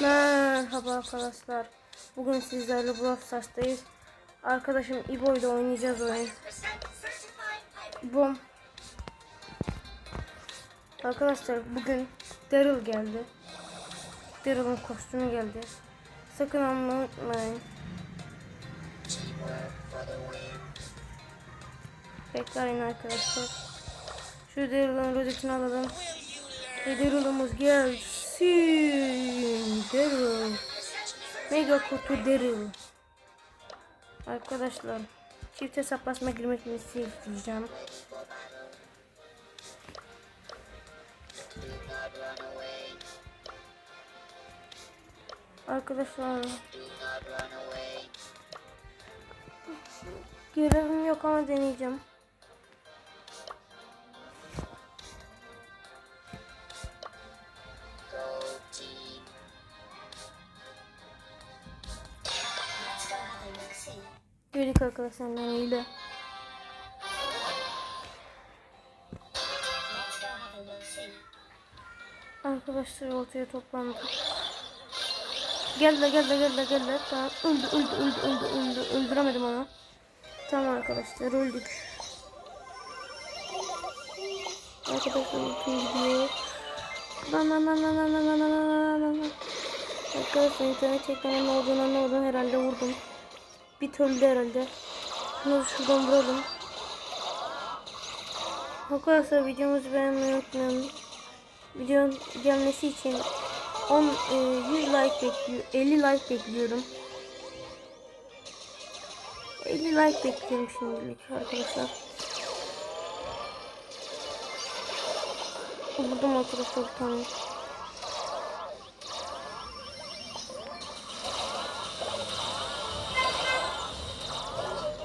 Merhaba arkadaşlar. Bugün sizlerle Brawl Stars'tayız. Arkadaşım İbo oynayacağız oyun. Bom. Arkadaşlar bugün Daryl geldi. Daryl'ın kostümü geldi. Sakın almayı unutmayın. Bekleyin arkadaşlar. Şu Daryl'ın rozetini alalım. Ve Daryl'ımız gelsin. Daryl. Mega kutu Daryl. Arkadaşlar çift hesaplaşma girmesini isteyeceğim. Arkadaşlar Görevim yok ama deneyeceğim. Gördük arkadaşlar öyle. Arkadaşlar ortaya toplandık. Geldiler geldiler geldiler geldiler. Tamam öldü öldü öldü öldü öldü. Öldüremedim onu. Tamam arkadaşlar öldük. Arkadaşlar ultim gidiyor. Lan lan lan lan lan lan lan lan lan lan. Arkadaşlar internet çekmenin olduğunu anlamadım herhalde vurdum. Bir öldü herhalde. Şunu şuradan vuralım. Arkadaşlar videomuzu beğenmeyi unutmayın. Videonun gelmesi için 10 e, 100 like bekliyor 50 like bekliyorum. 50 like bekliyorum şimdilik arkadaşlar. Vurdum arkadaşlar bir tane.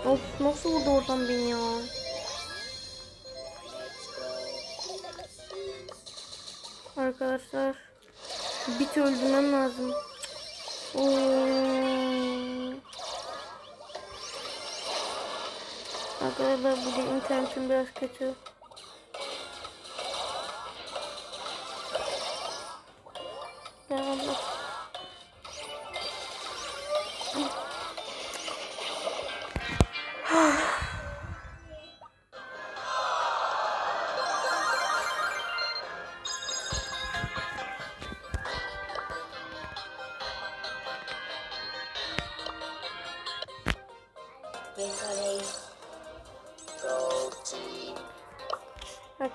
Of nasıl vurdu oradan beni ya? Arkadaşlar bit öldürmem lazım. Arkadaşlar bugün internetim biraz kötü. Ya Allah.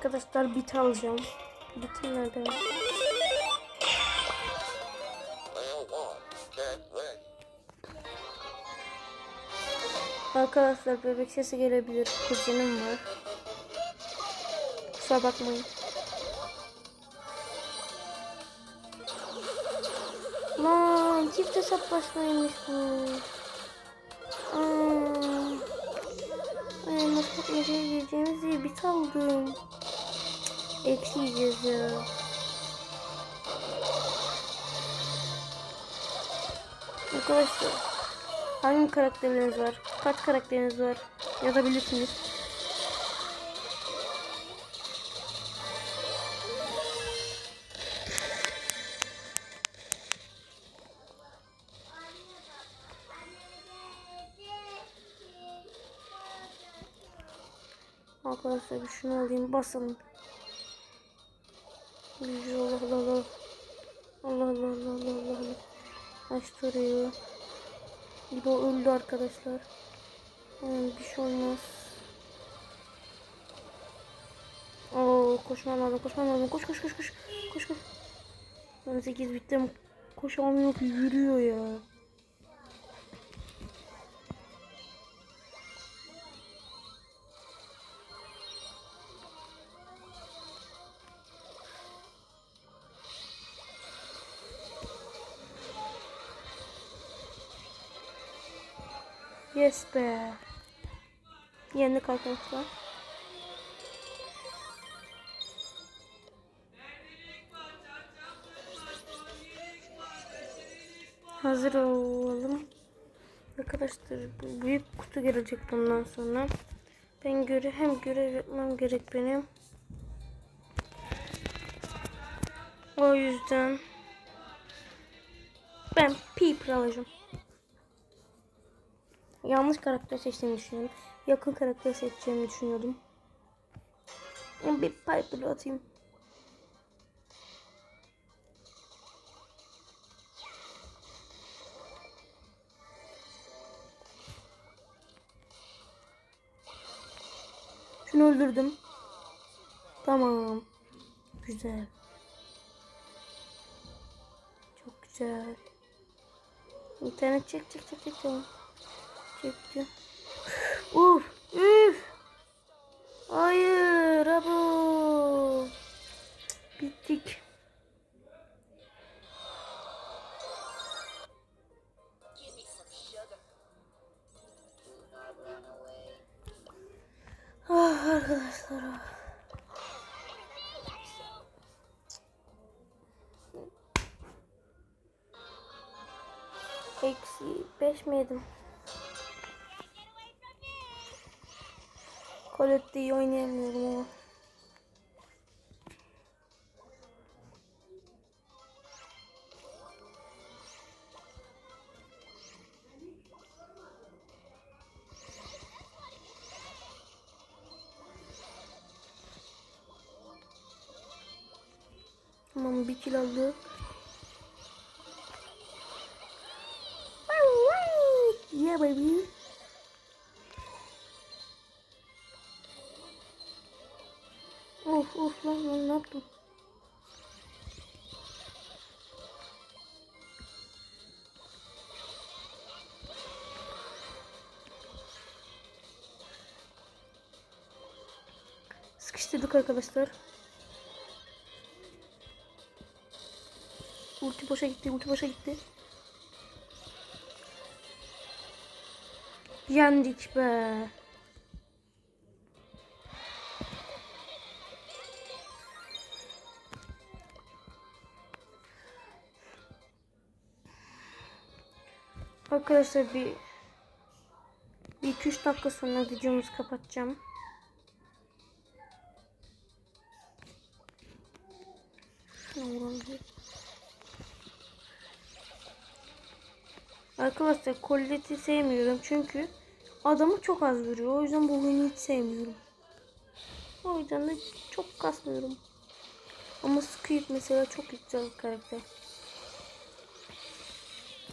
Arkadaşlar bit alacağım. Bitim nerede? Arkadaşlar bebek sesi gelebilir. Kuzenim var. Kusura bakmayın. Lan çift hesaplaşmaymış bu. Aa. Ay matkap nereye gireceğimiz diye bit aldım. Eksi yiyeceğiz ya. Arkadaşlar hangi karakterleriniz var? Kaç karakteriniz var? Yazabilirsiniz. Arkadaşlar şunu alayım basalım. Allah Allah Allah. Allah Allah Allah Allah Allah. Açtı orayı. İbo öldü arkadaşlar. Yani bir şey olmaz. Oo koşmam lazım koşmam lazım. Koş koş koş koş. Koş koş. Ben 8 bittim. Koşamıyor ki yürüyor ya. Yes be. Yendik arkadaşlar. Hazır olalım. Arkadaşlar büyük kutu gelecek bundan sonra. Ben göre hem görev yapmam gerek benim. O yüzden Ben Piper alacağım. Yanlış karakter seçtiğimi düşünüyorum. Yakın karakter seçeceğimi düşünüyordum. Bir Piper'ı atayım. Şunu öldürdüm. Tamam. Güzel. Çok güzel. İnternet çek çek çek çek. Çekti. Uf. Üf. Hayır. Abo. Bittik. Ah arkadaşlar. ah. Eksi 5 mi Colette iyi oynayamıyorum ama. Tamam bir kill aldık. Of of lan lan ne yaptım? Sıkıştırdık arkadaşlar. Ulti boşa gitti, ulti boşa gitti. Yendik be. Arkadaşlar bir bir iki üç dakika sonra videomuzu kapatacağım. Arkadaşlar Colette'i sevmiyorum çünkü adamı çok az vuruyor. O yüzden bu oyunu hiç sevmiyorum. O yüzden de çok kasmıyorum. Ama Squid mesela çok güzel bir karakter.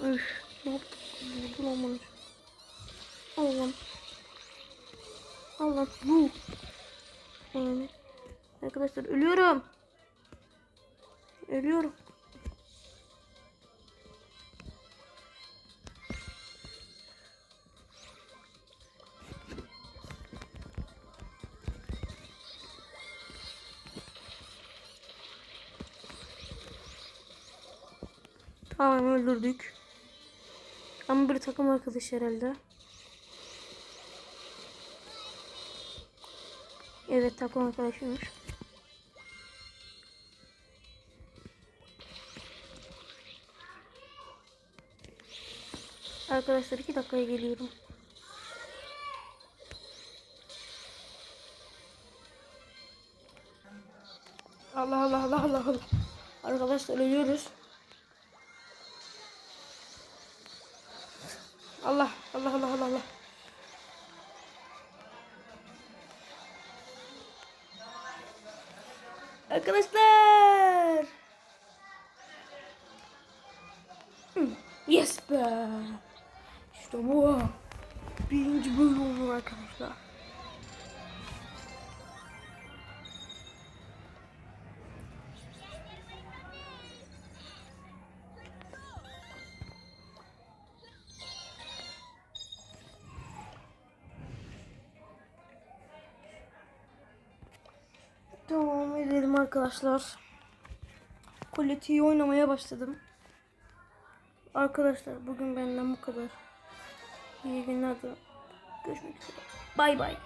Üf, ne yaptık? Ama. Allah'ım. Allah bu. Yani. Arkadaşlar ölüyorum. Ölüyorum. Tamam öldürdük. Ama bir takım arkadaş herhalde. Evet takım arkadaşıymış. Arkadaşlar iki dakikaya geliyorum. Allah Allah Allah Allah Allah. Arkadaşlar ölüyoruz. Allah Allah Allah Allah Allah. Arkadaşlar. Hmm, Yes be. İşte bu. Birinci bölüm arkadaşlar. Edelim arkadaşlar. Colette'yi oynamaya başladım. Arkadaşlar bugün benden bu kadar. İyi günler. de- Görüşmek üzere. Bay bay.